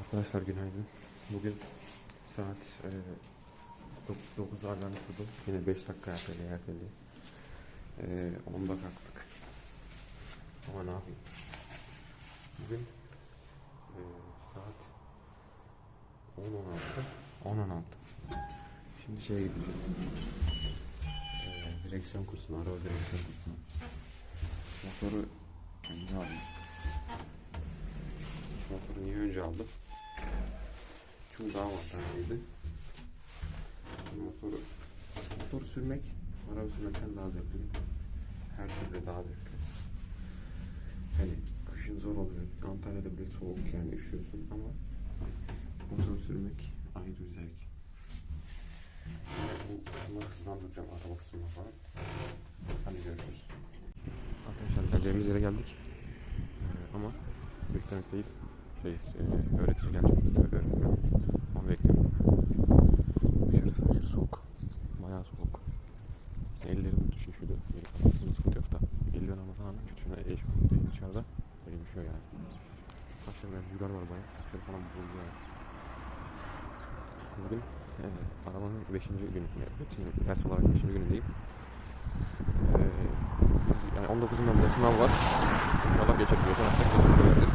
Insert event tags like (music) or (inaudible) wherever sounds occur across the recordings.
Arkadaşlar günaydın. Bugün saat e, 9 alarm kurdum. Yine 5 dakika erteli erteli. E, 10'da kalktık. Ama ne yapayım? Bugün e, saat 10.16 10.16 Şimdi şeye gideceğiz. E, direksiyon kursuna, araba direksiyon kursuna. Motoru önce aldım. Motoru niye önce aldım? Çünkü daha avantajlıydı. Motoru, motoru sürmek, araba sürmekten daha zevkli. Her türlü daha zevkli. Hani kışın zor oluyor. Antalya'da bile soğuk yani üşüyorsun ama motor sürmek ayrı bir zevk. Bu kısımları hızlandıracağım araba kısmına falan. Hadi görüşürüz. Arkadaşlar geleceğimiz yere geldik. Ee, ama beklemekteyiz. Şey, e, öğretici gelecek. Öğretmen. Onu bekliyorum. Dışarısı aşırı soğuk. Bayağı soğuk. Ellerim şişiyordu. Bunun sıkıntı yok da. Eldiven almasına rağmen kötü. Şuna el elin dışarıda. Elim üşüyor yani. Saçlarımda rüzgar var bayağı. Saçları falan yani. Bugün e, arabanın 5. günü. Ders olarak 5. günündeyim. E, yani 19'unda bir sınav var. İnşallah geçer. Geçemezsek teşekkür ederiz.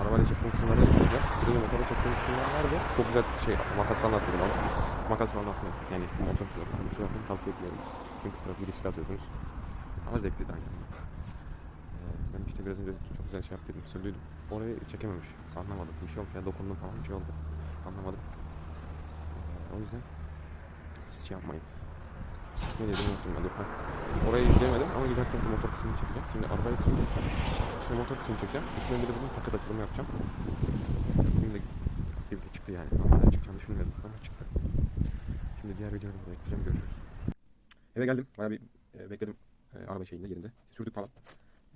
Arabayla çektiğim kısımları izleyeceğim. Bir de motora çektiğim kısımlar nerede? Çok güzel şey makasla anlatıyorum ama makasla anlatmıyorum. Yani motor sürüyorum. Bir şey yapmayı tavsiye etmiyorum. Çünkü trafiği riske atıyorsunuz. Ama zevkli aynı zamanda. Ee, Ben işte biraz önce çok güzel şey yaptım. Söylüyordum. Orayı çekememiş. Anlamadım. Bir şey oldu. Ya dokundum falan bir şey oldu. Anlamadım. Ee, o yüzden siz şey yapmayın. Ne dedim unuttum ben dur. Ha. Orayı izleyemedim ama giderken motor kısmını çekeceğim. Şimdi arabaya kısmını İşte motor kısmını çekeceğim. Üstüne bir de bunun paket açılımı yapacağım. Şimdi çıktı yani. Normalde çıkacağını düşünmüyordum ama çıktı. Şimdi diğer videoları da ekleyeceğim. Görüşürüz. Eve geldim. Bayağı bir e, bekledim e, araba şeyinde yerinde. Sürdük falan.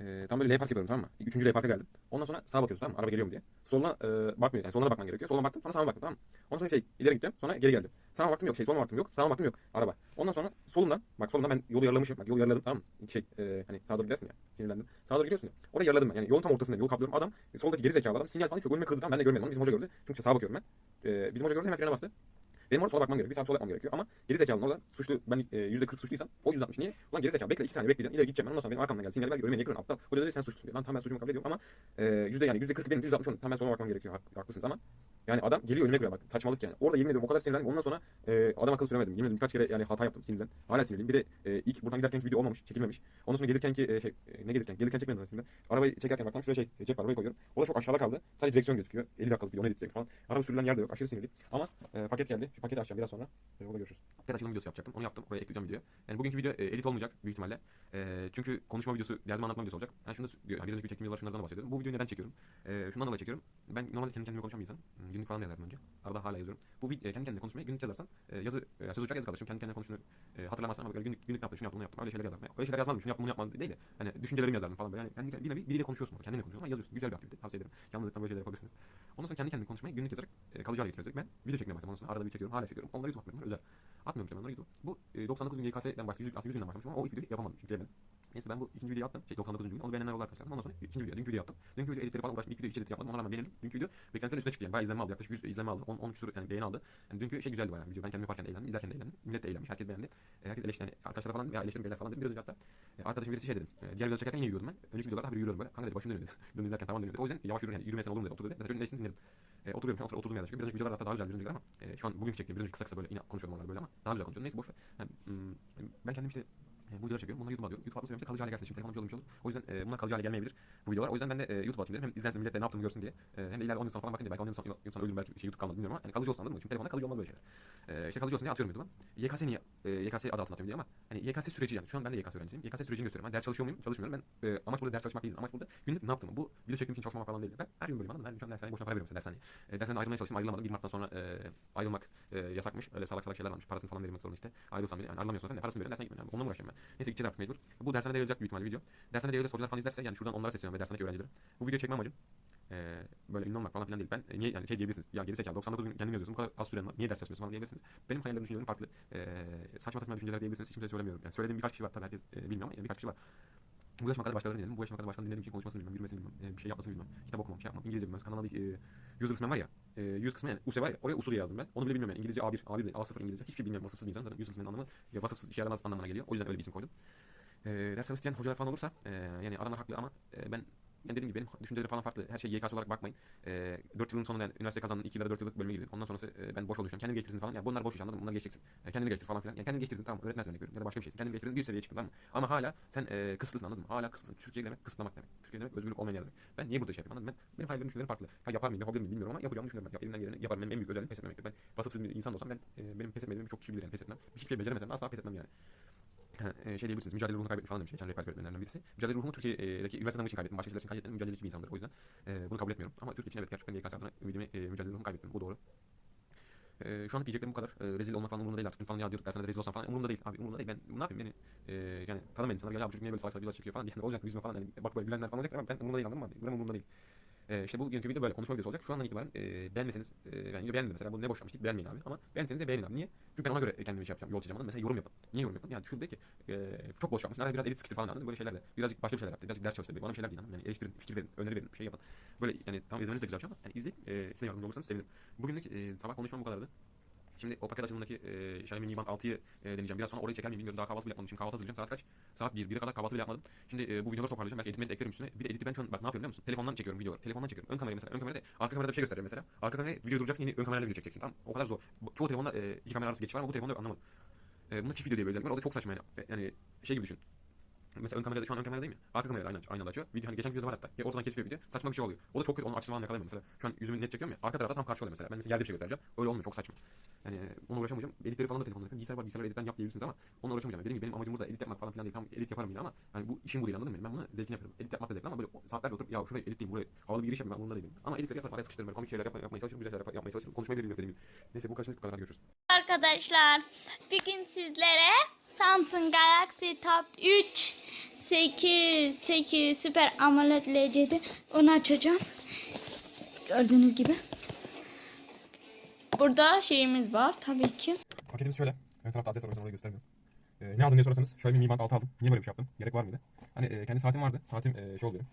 E, tam böyle L park yapıyorum tamam mı? Üçüncü L parka geldim. Ondan sonra sağa bakıyorsun tamam mı? Araba geliyor mu diye. Soluna e, bakmıyor. Yani soluna da bakman gerekiyor. Soluna baktım sonra sağa baktım tamam mı? Ondan sonra şey ileri gittim sonra geri geldim. Sağa baktım yok şey soluna baktım yok. Sağa baktım yok araba. Ondan sonra solundan bak solundan ben yolu yarılamışım. Bak yolu yarıladım tamam mı? Şey e, hani sağa doğru gidersin ya. Sinirlendim. Sağa doğru gidiyorsun ya. Orayı yarıladım ben. Yani yolun tam ortasındayım. Yolu kaplıyorum. Adam e, soldaki geri zekalı adam sinyal falan çok önüme kırdı tamam ben de görmedim onu. Bizim hoca gördü. Çünkü sağa bakıyorum ben. E, bizim hoca gördü hemen frene bastı. Benim orada sola bakmam gerekiyor. Bir saat sola yapmam gerekiyor. Ama geri zekalının orada suçlu ben e, %40 suçluysam o %60 niye? Ulan geri zekalı bekle 2 saniye bekleyeceğim. İleri gideceğim ben ondan sonra benim arkamdan gel. Sinyali ver önüme niye kırıyorsun aptal. Hoca dedi sen suçlusun diyor. Lan tamam ben suçumu kabul ediyorum ama e, yüzde yani %40 benim %60 onun. Tamam ben sola bakmam gerekiyor. Hak- haklısınız ama yani adam geliyor önüme kırıyor bak saçmalık yani. Orada yemin ediyorum o kadar sinirlendim. Ondan sonra e, adam akıllı süremedim. Yemin ediyorum birkaç kere yani hata yaptım sinirden. Hala sinirliyim. Bir de e, ilk buradan giderkenki video olmamış, çekilmemiş. Ondan sonra gelirkenki e, şey e, ne gelirken? Gelirken çekmedim zaten sinirden. Arabayı çekerken bak tam şuraya şey cep var oraya koyuyorum. O da çok aşağıda kaldı. Sadece direksiyon gözüküyor. 50 dakikalık video onu editleyecek falan. Araba sürülen yer de yok. Aşırı sinirli. Ama e, paket geldi. Şu paketi açacağım biraz sonra. E, orada görüşürüz. Paket açılım videosu yapacaktım. Onu yaptım. Oraya ekleyeceğim videoya. Yani bugünkü video e, edit olmayacak büyük ihtimalle. E, çünkü konuşma videosu, derdim anlatma videosu olacak. Yani şunu da yani biraz önceki çektiğim videolar şunlardan da bahsediyorum. Bu videoyu neden çekiyorum? E, şundan dolayı çekiyorum. Ben normalde kendi kendime konuşan bir insanım. Günlük falan da yazardım önce. Arada hala yazıyorum. Bu e, kendi kendine konuşmayı günlük yazarsan e, yazı e, söz uçak yazı kardeşim. Kendi kendine konuştuğunu e, hatırlamazsan ama böyle günlük, günlük ne yaptım, şunu yaptım, bunu yaptım. Öyle şeyler yazardım. Öyle şeyler yazmadım. Şunu yaptım, bunu yapmadım değil de. Hani düşüncelerimi yazardım falan böyle. Yani kendi, bir nevi biriyle konuşuyorsun. Kendinle konuşuyorsun ama yazıyorsun. Güzel bir aktivite. Tavsiye ederim. Yalnızlıktan böyle şeyler yapabilirsiniz. Ondan sonra kendi kendine konuşmayı günlük yazarak e, kalıcı hale getiriyor. Ben video çekmeye başladım. Ondan sonra arada bir çekiyorum. Hala çekiyorum. Onları YouTube atmıyorum. Özel. Atmıyorum işte ben onları YouTube. Bu e, 99 gün YKS'den başladı. 100, aslında 100 günden başlamıştım ama o ilk videoyu yapamadım. Yükleyemedim. Neyse ben bu ikinci videoyu attım. Şey 99. gün. Onu beğenenler oldu arkadaşlar. Ondan sonra ikinci video. Dünkü video yaptım. Dünkü video editleri falan uğraştım. İlk video hiç edit yapmadım. Ona rağmen beğenildi. Dünkü video beklentilerin üstüne çıktı yani. Bayağı izlenme aldı. Yaklaşık 100 izlenme aldı. 10, 10 küsur yani beğeni aldı. Yani dünkü şey güzeldi bayağı video. Ben kendim yaparken de eğlendim. izlerken de eğlendim. Millet de eğlenmiş. Herkes beğendi. E, herkes eleştirdi. Yani arkadaşlar falan ya eleştirim beyler falan dedim. Biraz önce hatta e, arkadaşım birisi şey dedim. E, diğer videoları çekerken yine yürüyordum ben. Önceki videolarda haberi yürüyorum böyle. Kanka dedi başım dönüyordu. (laughs) Dün izlerken tamam dönüyordu. O yüzden yavaş yürüyorum yani. Yürümesen olur mu dedi. Otur dedi. Mesela eleştirini dinledim. E, oturuyorum şu an otur, oturduğum yerde çünkü biraz önceki videolar hatta daha güzel biraz öncekiler ama e, şu an bugün çektiğim biraz önce kısa kısa böyle yine konuşuyorum onlar böyle ama daha güzel konuşuyorum. Neyse boş. Yani, hmm, ben kendim işte e, bu videoları çekiyorum. Bunları YouTube'a alıyorum. YouTube'a atmasam işte kalıcı hale gelsin. Şimdi telefonum şey olur. O yüzden e, bunlar kalıcı hale gelmeyebilir bu videolar. O yüzden ben de e, YouTube'a atayım dedim. Hem izlensin millet de ne yaptığımı görsün diye. E, hem de ileride 10 yıl sonra falan bakınca belki 10 yıl sonra, yıl öldüm belki şey YouTube kalmadı bilmiyorum ama yani kalıcı olsun anladın mı? Çünkü telefonda kalıcı olmaz böyle şeyler. E, işte kalıcı olsun diye atıyorum YouTube'a. YKS niye? E, YKS adı altına atıyorum diye ama hani YKS süreci yani. Şu an ben de YKS öğrencisiyim. YKS sürecini gösteriyorum. Ben ders çalışıyor muyum? Çalışmıyorum. Ben e, amaç burada ders çalışmak değil. Amaç burada günlük ne yaptım? Bu video çektiğim için çalışmamak falan değil. Ben her gün böyle anladın mı? Ben şu an dershaneye boşuna para veriyorum mesela dershaneye. E, dershaneden ayrılmaya çalıştım. Ayrılamadım. 1 Mart'tan sonra e, ayrılmak e, yasakmış. Öyle salak salak şeyler varmış. Parasını falan vermek zorunda işte. Ayrılsam bile yani ayrılamıyorsun zaten. Parasını veriyorsun. Dershaneye gitmiyorum. Yani. Onunla ben? Neyse gideceğiz artık mecbur. Bu dershanede yayılacak büyük ihtimalle video. Dershanede yayılacak hocalar falan izlerse yani şuradan onlara sesleniyorum ve dershanedeki öğrencilere. Bu video çekme amacım e, böyle ünlü olmak falan filan değil. Ben e, niye yani şey diyebilirsiniz. Ya geri zekalı 99 gün kendim yazıyorsun. Bu kadar az süren var. Niye ders çalışıyorsun falan diyebilirsiniz. Benim hayallerim düşüncelerim farklı. E, saçma saçma düşünceler diyebilirsiniz. Hiç kimseye söylemiyorum. Yani söylediğim birkaç kişi var tabii herkes e, bilmiyor ama yani birkaç kişi var. Bu yaşıma kadar başkalarını dinledim. Bu yaşıma kadar başkalarını dinlediğim için konuşmasını bilmem, yürümesini bilmem, e, bir şey yapmasını bilmem, kitap okumam, şey yapmam, İngilizce bilmem, kanalda e, user kısmı var ya. E, user kısmı yani use var ya. Oraya usul yazdım ben. Onu bile bilmiyorum yani. İngilizce A1, A1 değil, A0 İngilizce. Hiçbir şey bilmiyorum. Vasıfsız bir insan. Zaten user kısmının anlamı ya vasıfsız işe yaramaz anlamına geliyor. O yüzden öyle bir isim koydum. E, ders isteyen hocalar falan olursa e, yani adamlar haklı ama e, ben yani dediğim gibi benim düşüncelerim falan farklı. Her şey YKS olarak bakmayın. E, 4 yılın sonunda yani üniversite kazandın 2 yılda 4 yıllık bölüme girdin. Ondan sonrası e, ben boş oluşum. Kendini geliştirdin falan. Yani bunlar boş iş anladın mı? Bunları geçeceksin. E, kendini geliştir falan filan. Yani kendini geliştirdin tamam. Öğretmez örnek veriyorum. Ya da başka bir şeysin. Kendini geliştirdin bir seviyeye çıktın tamam mı? Ama hala sen e, kısıtlısın anladın mı? Hala kısıtlısın. Türkiye demek kısıtlamak demek. Türkiye demek özgürlük olmayan demek. Ben niye burada şey yapayım anladın mı? Ben, benim hayallerim düşüncelerim farklı. Ha yapar mıyım yapabilir miyim bilmiyorum ama yapacağımı düşünüyorum ben. Ya, elimden geleni yaparım. Benim en büyük özelliğim pes etmemektir. Ben vasıfsız bir insan da olsam ben e, benim pes etmediğimi çok kişi bilir yani pes etmem. Hiçbir şey beceremesem asla pes etmem yani. E, şey diyebilirsiniz, mücadele ruhunu kaybetmiş falan demiş geçen rehber öğretmenlerinden birisi. Mücadele ruhunu Türkiye'deki üniversite sınavı için kaybettim. Başka şeyler için kaybettim. Mücadeleci bir insandır o yüzden e, bunu kabul etmiyorum. Ama Türkiye için evet gerçekten YKS adına ümidimi, e, mücadele ruhumu kaybettim. Bu doğru. E, şu anlık diyeceklerim bu kadar. E, rezil olmak falan umurumda değil artık. Dün falan ya diyorduk dersinde rezil olsam falan umurumda değil. Abi umurumda değil. Ben ne yapayım beni e, yani tanımayın insanlar ya bu çocuk niye böyle salak salak videolar çekiyor falan diye olacak yüzüme falan yani bak böyle gülenler falan olacak ama ben umurumda değil anladın mı? Gram umurumda değil. E, işte bu günkü video böyle konuşma videosu olacak. Şu andan itibaren e, beğenmeseniz e, yani beğenmedim mesela bunu ne boş yapmıştık beğenmeyin abi ama beğenseniz de beğenin abi. Niye? Çünkü ben ona göre kendime şey yapacağım yol çizeceğim? Mesela yorum yapın. Niye yorum yapın? Yani düşündü ki e, çok boş yapmışsın. Araya biraz edit sıkıntı falan anladın? Böyle şeyler de. Birazcık başka bir şeyler yaptı. Birazcık ders çalıştı. Bana bir şeyler deyin? Yani eleştirin, fikir verin, öneri verin, şey yapın. Böyle yani tamam izlemeniz de güzel bir şey ama yani izleyip e, size yardımcı olursanız sevinirim. Bugünlük e, sabah konuşmam bu kadardı. Şimdi o paket açılımındaki e, Xiaomi Mi Band 6'yı e, deneyeceğim. Biraz sonra orayı çeker miyim bilmiyorum. Daha kahvaltı bile yapmadım. Şimdi kahvaltı hazırlayacağım. Saat kaç? Saat 1. 1'e kadar kahvaltı bile yapmadım. Şimdi e, bu videoları toparlayacağım. Belki editmeni eklerim üstüne. Bir de editi ben şu an bak ne yapıyorum biliyor musun? Telefondan çekiyorum videoları. Telefondan çekiyorum. Ön kamerayı mesela. Ön kamerada arka kamerada bir şey göstereceğim mesela. Arka kameraya video duracaksın yeni ön kamerayla video çekeceksin. Tamam O kadar zor. Çoğu telefonda e, iki kamera arası geçiş var ama bu telefonda anlamadım. E, bunda çift video diye var. O da çok saçma yani. Yani şey gibi düşün. Mesela ön kamerada şu an ön kameradayım ya. Arka kamerada aynı, aynı açıyor. Video hani geçen videoda var hatta. Ya ortadan kesiliyor video. Saçma bir şey oluyor. O da çok kötü. Onun açısını falan yakalayamıyorum mesela. Şu an yüzümü net çekiyorum ya. Arka tarafta tam karşı oluyor mesela. Ben mesela yerde bir şey göstereceğim. Öyle olmuyor. Çok saçma. Yani onunla uğraşamayacağım. Editleri falan da telefonda yapıyorum. Bilgisayar var. Bilgisayarla editten yap diyebilirsiniz ama onunla uğraşamayacağım. Dediğim gibi benim amacım burada edit yapmak falan filan değil. Tamam edit yaparım yine ama hani bu işim bu değil anladın mı? Ben bunu zevkini yapıyorum. Edit yapmak da zevkli ama böyle saatlerce oturup ya şurayı editleyeyim buraya havalı bir giriş yapayım ben bununla değilim. Ama editleri yaparım. Araya sıkıştırırım. Böyle komik şeyler yapmaya, yapmaya çalışırım. Güzel şeyler yapmaya çalışırım. Konuşmayı bile bilmiyorum dediğim gibi. Neyse bu kaçıncı bu kadar görüşürüz. Arkadaşlar bugün sizlere Samsung Galaxy Tab 3 8 8 Super AMOLED LCD onu açacağım. Gördüğünüz gibi. Burada şeyimiz var tabii ki. Paketimiz şöyle. Ön tarafta adres var. o yüzden orayı göstermiyorum. Ee, ne aldın diye sorarsanız şöyle bir Mi Band 6 aldım. Niye böyle bir şey yaptım? Gerek var mıydı? Hani e, kendi saatim vardı. Saatim e, şey oluyor.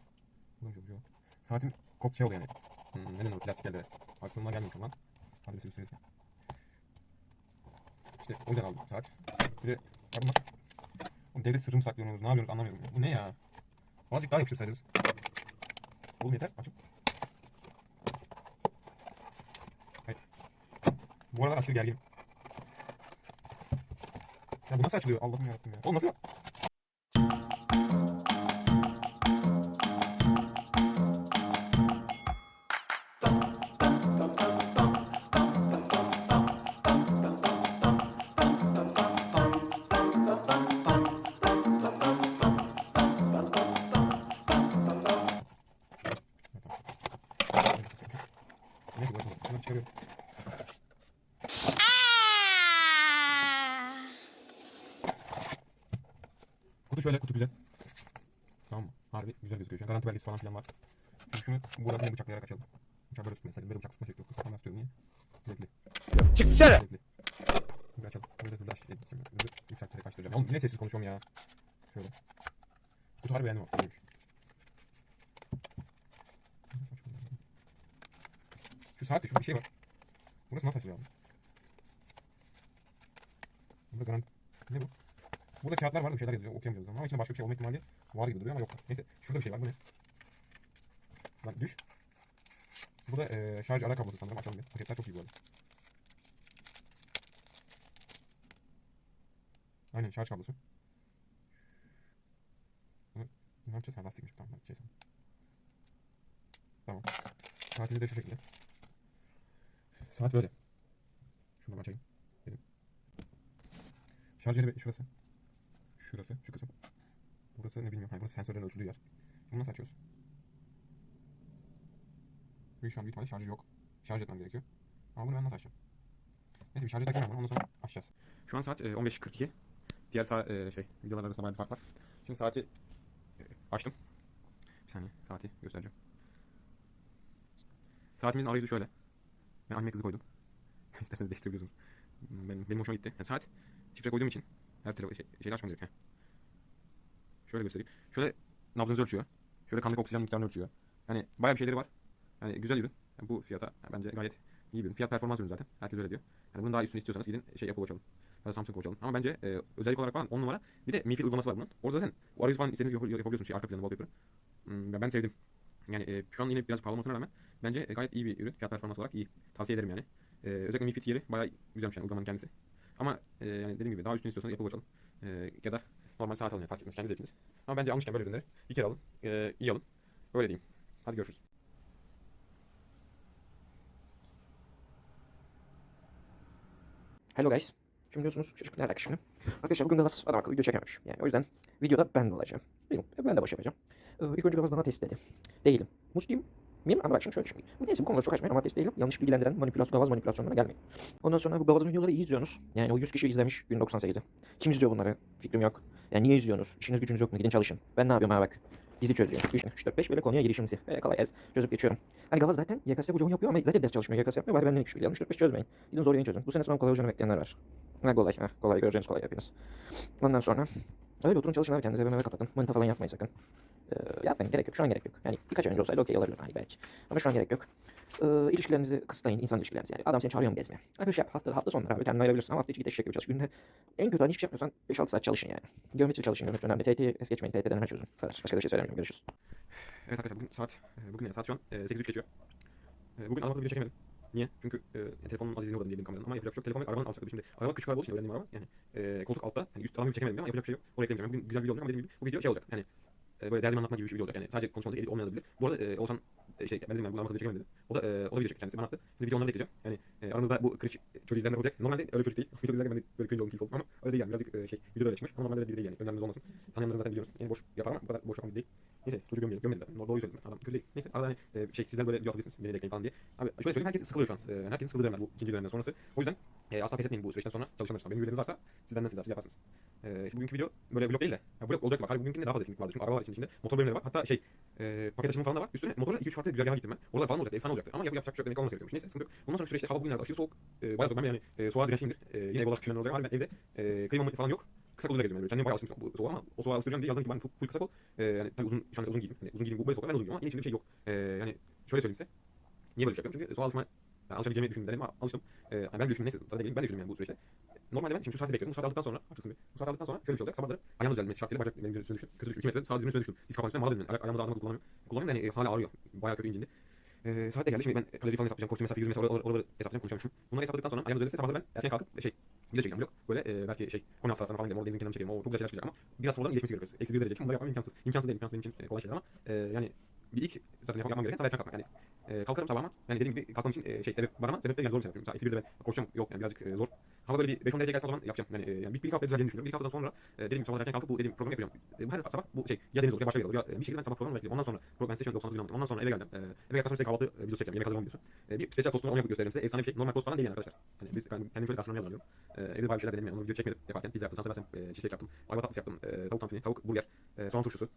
Şey? Saatim kop şey oluyor yani. Hmm, ne denir plastik elde. Aklımdan gelmiyor şu an. Adresi yazıyor. İşte o yüzden aldım saat. Bir de ya bu nasıl? Oğlum devlet sırrı mı saklıyorsunuz? Ne yapıyorsunuz anlamıyorum. Bu ne ya? Azıcık daha yapıştırsaydınız. Oğlum yeter. Açık. Bu aralar aşırı gerginim. Ya bu nasıl açılıyor? Allah'ım yarabbim ya. Oğlum nasıl? Kutu şöyle, kutu güzel. Tamam mı? Harbi güzel gözüküyor. Şu an garanti belgesi falan filan var. Şimdi şunu buradan yine bıçaklayarak açalım. Bıçağı böyle tutmayın. Sakın böyle bıçak tutma şekli yok. Kafamı tutuyorum niye? Zevkli. Çık dışarı. Zevkli. Şimdi açalım. Böyle hızlı aç. Edeceğim. Hızlı yükselterek açtıracağım. Ya oğlum yine sessiz konuşuyorum ya. Şöyle. Kutu harbi beğendim. Ya? Şu saatte şurada bir şey var. Burası nasıl açılıyor abi? Burada garanti. Ne bu? Burada kağıtlar var bir şeyler yazıyor. Okuyamıyoruz ama içinde başka bir şey olma ihtimali var gibi duruyor ama yok. Neyse şurada bir şey var. Bu ne? Lan düş. Bu da eee şarj ara kablosu sanırım. Açalım bir. Paketler çok iyi bu arada. Aynen şarj kablosu. Ne yapacağız? Ha lastikmiş. Tamam şey sanırım. Tamam. Saatimiz de şu şekilde. Saat böyle. Şunu açayım. Benim. Şarj yeri şurası. Şurası, şu kısım. Burası ne bilmiyorum. Hayır, burası sensörlerin ölçüldüğü yer. Bunu nasıl açıyoruz? Büyük şu an büyük şarjı yok. Şarj etmem gerekiyor. Ama bunu ben nasıl açacağım? Neyse bir şarjı ben bunu. Ondan sonra açacağız. Şu an saat e, 15.42. Diğer saat e, şey videolar arasında bayağı bir fark var. Şimdi saati e, açtım. Bir saniye saati göstereceğim. Saatimizin arayüzü şöyle. Ben anime kızı koydum. (laughs) İsterseniz değiştirebiliyorsunuz. Benim, benim hoşuma gitti. Yani saat şifre koyduğum için her telefon şey, şeyi açmam. Şöyle göstereyim. Şöyle nabzınızı ölçüyor. Şöyle kandaki oksijen miktarını ölçüyor. Yani bayağı bir şeyleri var. Yani güzel ürün. Yani bu fiyata bence gayet iyi bir ürün. Fiyat performans ürünü zaten. Herkes öyle diyor. Yani bunun daha üstünü istiyorsanız gidin şey Apple alın. Ya da Samsung alın. Ama bence e, özellik olarak falan 10 numara. Bir de Mi Fit uygulaması var bunun. Orada zaten o arayüzü falan istediğiniz gibi yapabiliyorsunuz. Şey, arka planı, wallpaper'ı. Hmm, ben sevdim. Yani e, şu an yine biraz pahalı olmasına rağmen bence e, gayet iyi bir ürün. Fiyat performans olarak iyi. Tavsiye ederim yani. E, özellikle Mi Fit yeri bayağı güzelmiş yani uygulamanın kendisi. Ama e, yani dediğim gibi daha üstünü istiyorsanız Apple Watch alın. E, ya da normal saat alın yani fark etmez kendi zevkiniz. Ama bence almışken böyle ürünleri bir kere alın. E, iyi alın. Öyle diyeyim. Hadi görüşürüz. Hello guys. Şimdi biliyorsunuz çocuk ne alaka şimdi? Arkadaşlar bugün Gavaz adam akıllı video çekememiş. Yani o yüzden videoda ben de olacağım. Benim, ben de boş yapacağım. Ee, ilk önce Gavaz bana test dedi. Değilim. Musluyum. Miyim? Ama bak şimdi şöyle düşünün. Neyse bu konuda çok açmayın ama test değilim. Yanlış bilgilendiren manipülasyon, Gavaz manipülasyonlarına gelmeyin. Ondan sonra bu Gavaz'ın videoları iyi izliyorsunuz. Yani o 100 kişi izlemiş gün 98'i. Kim izliyor bunları? Fikrim yok. Yani niye izliyorsunuz? İşiniz gücünüz yok mu? Gidin çalışın. Ben ne yapıyorum ha bak. Dizi çözüyor. 3, 3 4, 5 böyle konuya girişimizi. Böyle kolay ez. Çözüp geçiyorum. Hani Gavaz zaten YKS bu yapıyor ama zaten ders çalışmıyor. YKS yapmıyor. Bari benden 3 biliyorum. 3, 4, 5 çözmeyin. Gidin zor yayın çözün. Bu sene sınav kolay olacağını bekleyenler var. Ha kolay. Ha, kolay göreceğiniz kolay yapınız. Ondan sonra öyle oturun çalışın abi kendinize BMW kapatın. Manita falan yapmayın sakın. Ee, yapmayın gerek yok. Şu an gerek yok. Yani birkaç ay önce olsaydı okey olabilir hani belki. Ama şu an gerek yok. Ee, ilişkilerinizi kısıtlayın. insan ilişkilerinizi yani. Adam seni çağırıyor mu gezmeye? Abi şey yap. Hafta, hafta sonları abi kendine ayırabilirsin. Ama hafta içi git eşek gibi çalış. Günde en kötü hani hiçbir şey yapmıyorsan 5-6 saat çalışın yani. Geometri çalışın. Geometri önemli. TT'yi es geçmeyin. TT'den hemen çözün. Kadar. Başka bir şey söylemiyorum. Görüşürüz. Evet arkadaşlar bugün saat e, bugün ne saat şu an e, 8.3 geçiyor. E, bugün arabanın video çekemedim. Niye? Çünkü e, telefonun azizliğini uğradım diyelim kameradan ama yapacak bir şey. Telefon ve arabanın alacaktı. Şimdi araba küçük araba olduğu için araba yani e, koltuk altta yani üst gibi çekemedim ama yapacak bir şey yok. Oraya eklemeyeceğim. Bugün güzel bir video olacak ama dediğim gibi bu video şey olacak. Yani e, böyle derdimi anlatma gibi bir video olacak. Yani sadece konuşmalı edit olmayabilir. Bu arada e, Oğuzhan e, şey ben dedim ben bu video çekemedim dedi. O da e, o da video çekti kendisi bana attı. Şimdi video onları da ekleyeceğim. Yani e, aranızda bu kırık çocuğu izleyenler olacak. Normalde öyle çocuk değil. Video izlerken ben de böyle cringe oldum tilt oldum ama öyle değil yani. Birazcık e, şey videoda öyle çıkmış ama normalde de biri değil yani. Önemli olmasın. Tanıyanlar zaten biliyorsunuz. Yani boş yapar ama bu kadar boş yapan biri değil. Neyse çocuğu gömmeyelim. Gömmedim zaten. Doğruyu söyledim ben. Adam kötü değil. Neyse arada hani e, şey sizler böyle video atabilirsiniz. Beni de ekleyin falan diye. Abi şöyle söyleyeyim herkes sıkılıyor şu an. E, yani herkesin sıkıldığı dönemler bu ikinci dönemden sonrası. O yüzden e, asla pes etmeyin bu süreçten sonra çalışanlar için. Benim videolarınız varsa sizden nasıl yaparsınız. E, işte bugünkü video böyle vlog değil de. Ya, vlog olacak bak. Hayır bugünkünde daha fazla etkinlik vardı. Çünkü araba var için içinde. Motor bölümleri var. Hatta şey e, paket taşıma falan da var. Üstüne motorla 2-3 farklı güzergaha gittim ben. Oralar falan olacaktı. Efsane olacaktı. Ama yap, yapacak bir şey yok. Demek olması gerekiyormuş. Neyse sıkıntı yok. Bundan sonra süreçte hava bugünlerde aşırı soğuk. E, bayağı soğuk. Ben yani e, soğuğa dirençliyimdir. E, yine ev olarak olacak ama ben evde e, klimam falan yok. Kısa koluyla geziyorum yani. Kendimi bayağı alıştırmışım bu soğuğa ama o soğuğa alıştıracağım diye yazın ki ben full, full kısa kol. E, yani tabii uzun, şu anda uzun giydim. Yani uzun giydim bu böyle soğuk. Ben uzun giyiyorum ama yine içimde bir şey yok. E, yani şöyle söyleyeyim size. Niye böyle bir şey yapıyorum? Çünkü soğuğa alışmaya yani alışabileceğimi düşündüm dedim ama alıştım. E, yani ben de düşündüm neyse zaten değilim. Ben de düşündüm yani bu süreçte. Normalde ben şimdi şu saati bekliyordum. Bu saati aldıktan sonra haklısın bir. Bu saati aldıktan sonra şöyle bir şey olacak. Sabahları ayağım düzelmesi şartıyla bacak benim üstüne düştü. Kötü düştü. 2 metre sağ dizimin üstüne düştüm. Diz kapağının üstüne mala dönüyorum. Ayak, ayağımı da adamı kullanamıyorum. Kullanıyorum da yani e, hala ağrıyor. Bayağı kötü incindi. Ee, saat de geldi. Şimdi ben kalori falan hesaplayacağım. Koşu mesafe, yürüme mesafe, oraları, oraları hesaplayacağım, konuşacağım. Bunları hesapladıktan sonra ayağım düzelirse sabahları ben erken kalkıp şey video çekeceğim vlog. Böyle e, belki şey Konya taraflarına falan gidelim. Orada denizin kenarına çekelim. O çok güzel şeyler çıkacak ama biraz sonradan iyileşmesi gerekiyor. Eksi bir derece. Bunları yapmam imkansız. İmkansız değil. İmkansız benim için e, kolay şeyler ama e, yani bir ilk zaten yapmam, gereken sabah erken kalkmak. Yani e, kalkarım sabah ama yani dediğim gibi kalkmam için e, şey sebep var ama sebep de yani zor bir sebep. Mesela eksi birde ben koşacağım yok yani birazcık e, zor. Hava böyle bir 5-10 derece gelse o zaman yapacağım. Yani, e, yani bir, bir hafta düzeleceğini düşünüyorum. Bir haftadan sonra e, dediğim gibi sabah erken kalkıp bu dediğim programı yapacağım. E, her sabah bu şey ya deniz olur ya başka bir olur. Ya, e, bir şekilde ben sabah programı bekleyeceğim. Ondan sonra program an 99 bin Ondan sonra eve geldim. E, eve geldikten sonra kahvaltı e, videosu çekeceğim. Yemek hazırlama videosu. E, bir spesiyel tostumu onu yapıp göstereyim size. Efsane bir şey. Normal tost falan değil yani arkadaşlar. Hani biz ben kendim şöyle gastronomi hazırlıyorum. E, evde bayağı bir şeyler denedim yani. Onu video çekmedim yaparken. Pizza yaptım. Sanse versem e, cheesecake yaptım. Ayva tatlısı yaptım. E, tavuk tantuni, tavuk burger, e, soğan turşusu,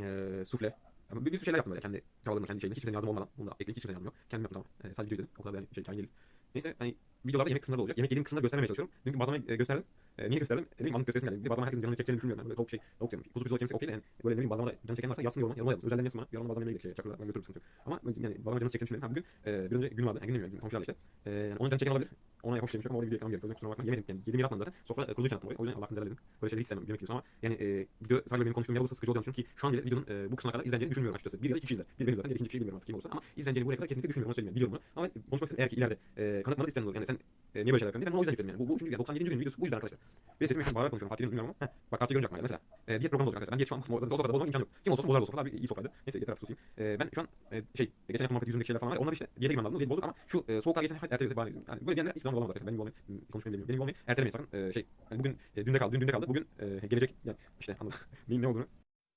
e, sufle. Ama bir, bir sürü şeyler yaptım böyle kendi çabalarımla, kendi şeyimle. Hiç kimsenin yardım olmadan. Bunu da ekleyip hiç kimsenin yardım yok. Kendim yaptım ama. E, sadece video izledim. O kadar da yani şey, kain değiliz. Neyse hani videolarda yemek kısımları da olacak. Yemek yediğim kısımları göstermemeye çalışıyorum. Dünkü bazlamayı e, gösterdim. E, niye gösterdim? E, bileyim anlık gösteresim geldi. Bir de herkesin canını çekeceğini düşünmüyorum. Yani böyle tavuk şey, tavuk diyorum. Kuzu pizola çekmesi okey de yani böyle ne bileyim bazlamada canı çeken varsa yazsın yoruma. Yoruma yazın. Özelden yazsın bana. Yoruma bazlama yemeğe gidelim. Şey, çakırlar ben götürürüm sıkıntı yok. Ama yani bazlama canını çekeceğini düşünmüyorum. Ha, bugün e, bir önce gün vardı. Yani gün demiyorum. Komşularla işte. E, yani onun canı çeken olabilir. Ona şeyim yok ama orada video eklemem gerekiyor. Kusura bakma. Yemedim yani. Yediğimi yaratmadım zaten. Sofra e, kuruluyken attım. O yüzden Allah hakkınızı helal edin. Böyle şeyleri hiç sevmem. Yemek yiyorsun ama yani e, video sadece benim konuştuğum yer olursa sıkıcı olacağını düşünüyorum ki şu an bile videonun e, bu kısmına kadar izleneceğini düşünmüyorum açıkçası. Bir ya da iki kişi izler. Bir benim zaten. Diğer ikinci kişi bilmiyorum artık kim olursa. Ama izleneceğini buraya kadar kesinlikle düşünmüyorum. Onu söyleyeyim yani. Biliyorum bunu. Ama ben konuşmak istedim. Eğer ki ileride e, kanıtlamanı isteyen olur. Yani sen e, niye böyle şeyler yapıyorsun diye ben o yüzden yükledim yani. Bu, bu üçüncü yani 97. günün videosu bu yüzden arkadaşlar. Ve sesimi an bağırarak konuşuyorum. Fark ediyorum bilmiyorum ama. Heh, bak karşıya görünce aklıma geldi mesela. E, diyet programı olacak arkadaşlar. Ben diyet şu an o sofrada bozmak imkanı yok. Kim olsa bozar o sofrada. Bir iyi sofraydı. Neyse yeter artık susayım. E, ben şu an e, şey geçen yaptığım muhabbet yüzümdeki şeyler falan var. Onlar işte diyete girmem lazım. Diyet bozuk ama şu e, soğuklar geçen hadi erteleyelim. Yani, böyle diyenler hiç zaman olamaz arkadaşlar. Benim olmayı konuşmayı bilmiyorum. Benim olmayı ertelemeyin sakın. E, şey yani bugün e, dünde kaldı. Dün dünde kaldı. Bugün e, gelecek yani işte anladın. (laughs) Neyin ne olduğunu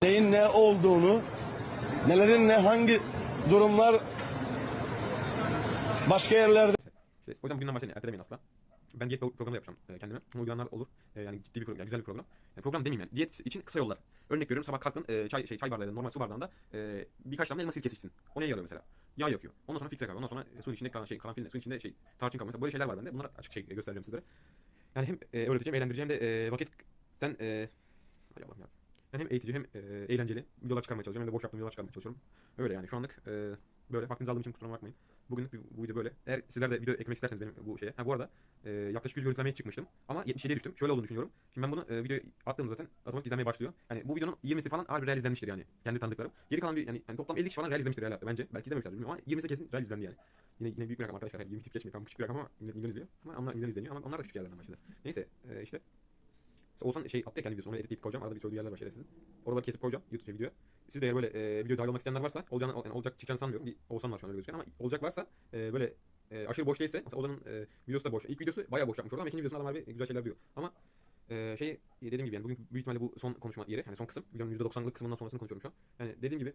neyin ne olduğunu, nelerin ne hangi durumlar başka yerlerde İşte o yüzden bugünden başlayın ertelemeyin asla. Ben diyet programı yapacağım e, kendime. Bunu olur. E, yani ciddi bir program, yani güzel bir program. Yani program demeyeyim yani. Diyet için kısa yollar. Örnek veriyorum sabah kalktın e, çay şey çay bardağıyla normal su bardağında e, birkaç damla elma sirkesi içsin. O neye yarıyor mesela? Yağ yakıyor. Ondan sonra filtre kahve. Ondan sonra e, suyun içinde kalan şey karanfil, suyun içinde şey tarçın kahve. Böyle şeyler var bende. Bunları açık şey göstereceğim sizlere. Yani hem e, öğreteceğim, eğlendireceğim de e, vakitten e, hay ya. Yani hem eğitici hem e, eğlenceli videolar çıkarmaya çalışıyorum hem de boş yaptığım videolar çıkarmaya çalışıyorum. Öyle yani şu anlık e, böyle vaktinizi aldığım için kusura bakmayın. Bugün bu, video böyle. Eğer sizler de video eklemek isterseniz benim bu şeye. Ha bu arada e, yaklaşık 100 görüntülemeye çıkmıştım. Ama 77'ye düştüm. Şöyle olduğunu düşünüyorum. Şimdi ben bunu e, video attığım zaten otomatik izlenmeye başlıyor. Yani bu videonun 20'si falan harbi real izlenmiştir yani. Kendi tanıdıklarım. Geri kalan bir yani, yani toplam 50 kişi falan real izlemiştir real bence. Belki izlememişlerdir bilmiyorum ama 20'si kesin real izlendi yani. Yine, yine büyük bir rakam arkadaşlar. Yani 20 tip geçmiyor. Tamam küçük bir rakam ama milyon izliyor. Ama onlar milyon izleniyor ama onlar da küçük yerlerden başladı. Neyse e, işte. Oğuzhan şey attı ya kendi videosunu. Onu editleyip koyacağım. Arada bir söylediği yerler var şerefsizin. Oraları kesip koyacağım YouTube videoya. Siz de eğer böyle e, video dahil olmak isteyenler varsa olacağını, yani olacak çıkacağını sanmıyorum. Bir Oğuzhan var şu an öyle gözüküyor ama olacak varsa e, böyle e, aşırı boş değilse mesela Ozan'ın e, videosu da boş. İlk videosu bayağı boş yapmış orada ama ikinci videosunda adam harbi güzel şeyler diyor. Ama e, şey dediğim gibi yani bugün büyük ihtimalle bu son konuşma yeri yani son kısım videonun %90'lık kısmından sonrasını konuşuyorum şu an. Yani dediğim gibi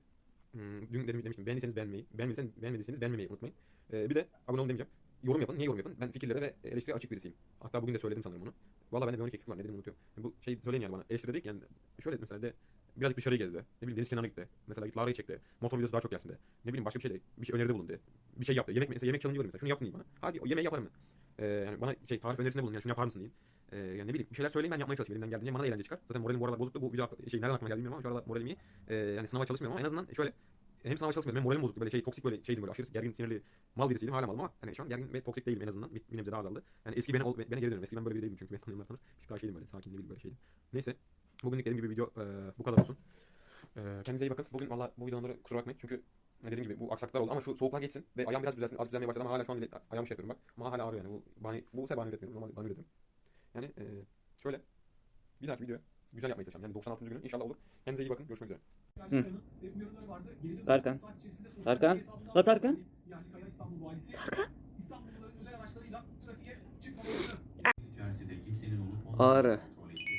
hmm, dün dedim, demiştim beğendiyseniz beğenmeyi, beğenmediyseniz, beğenmediyseniz beğenmemeyi unutmayın. E, bir de abone olun demeyeceğim. Yorum yapın. Niye yorum yapın? Ben fikirlere ve eleştiriye açık birisiyim. Hatta bugün de söyledim sanırım onu. Valla bende bir örnek eksik var. Ne unutuyorum. Yani bu şey söyleyin yani bana. Eleştiri dedik yani şöyle mesela de birazcık dışarıya gezdi. Ne bileyim deniz kenarına gitti. Mesela git Lara'yı çekti. Motor videosu daha çok gelsin de. Ne bileyim başka bir şey de. Bir şey öneride bulundu. Bir şey yaptı. Yemek mesela yemek challenge mesela. Şunu yapın deyin bana. Hadi o yemeği yaparım ben. Ee, yani bana şey tarif önerisinde bulun yani şunu yapar mısın deyin. Ee, yani ne bileyim bir şeyler söyleyin ben yapmaya çalışayım elimden geldiğince bana da eğlence çıkar. Zaten moralim bu aralar bozuktu. Bu video şey nereden aklıma geldi bilmiyorum ama şu aralar moralim iyi. Ee, yani sınava çalışmıyorum ama en azından şöyle hem sınava çalışmıyordum hem moralim bozuktu böyle şey toksik böyle şeydim böyle aşırı gergin sinirli mal birisiydim hala malım ama hani şu an gergin ve toksik değilim en azından bir, bir nebze daha azaldı. Yani eski beni, beni geri dönüyorum. Eski ben böyle bir değildim çünkü beni tanıyanlar tanır. Bir daha şeydim böyle sakin bileyim böyle şeydim. Neyse bugünlük dediğim gibi video e, bu kadar olsun. E, kendinize iyi bakın. Bugün valla bu videoları kusura bakmayın çünkü dediğim gibi bu aksaklıklar oldu ama şu soğuklar geçsin ve ayağım biraz düzelsin. Az düzelmeye başladı ama hala şu an bile ayağım şey yapıyorum bak. Ama hala ağrıyor yani. Bu bahane, bu sefer bahane üretmiyorum. Normal bahane üretiyorum. Yani e, şöyle bir dahaki videoya güzel yapmaya çalışacağım. Yani 96. günü inşallah olur. Kendinize iyi bakın. Görüşmek üzere. Tarkan. Tarkan. La Tarkan. İçerisinde kimsenin olup Ağrı.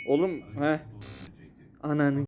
Oğlum he. Ananı.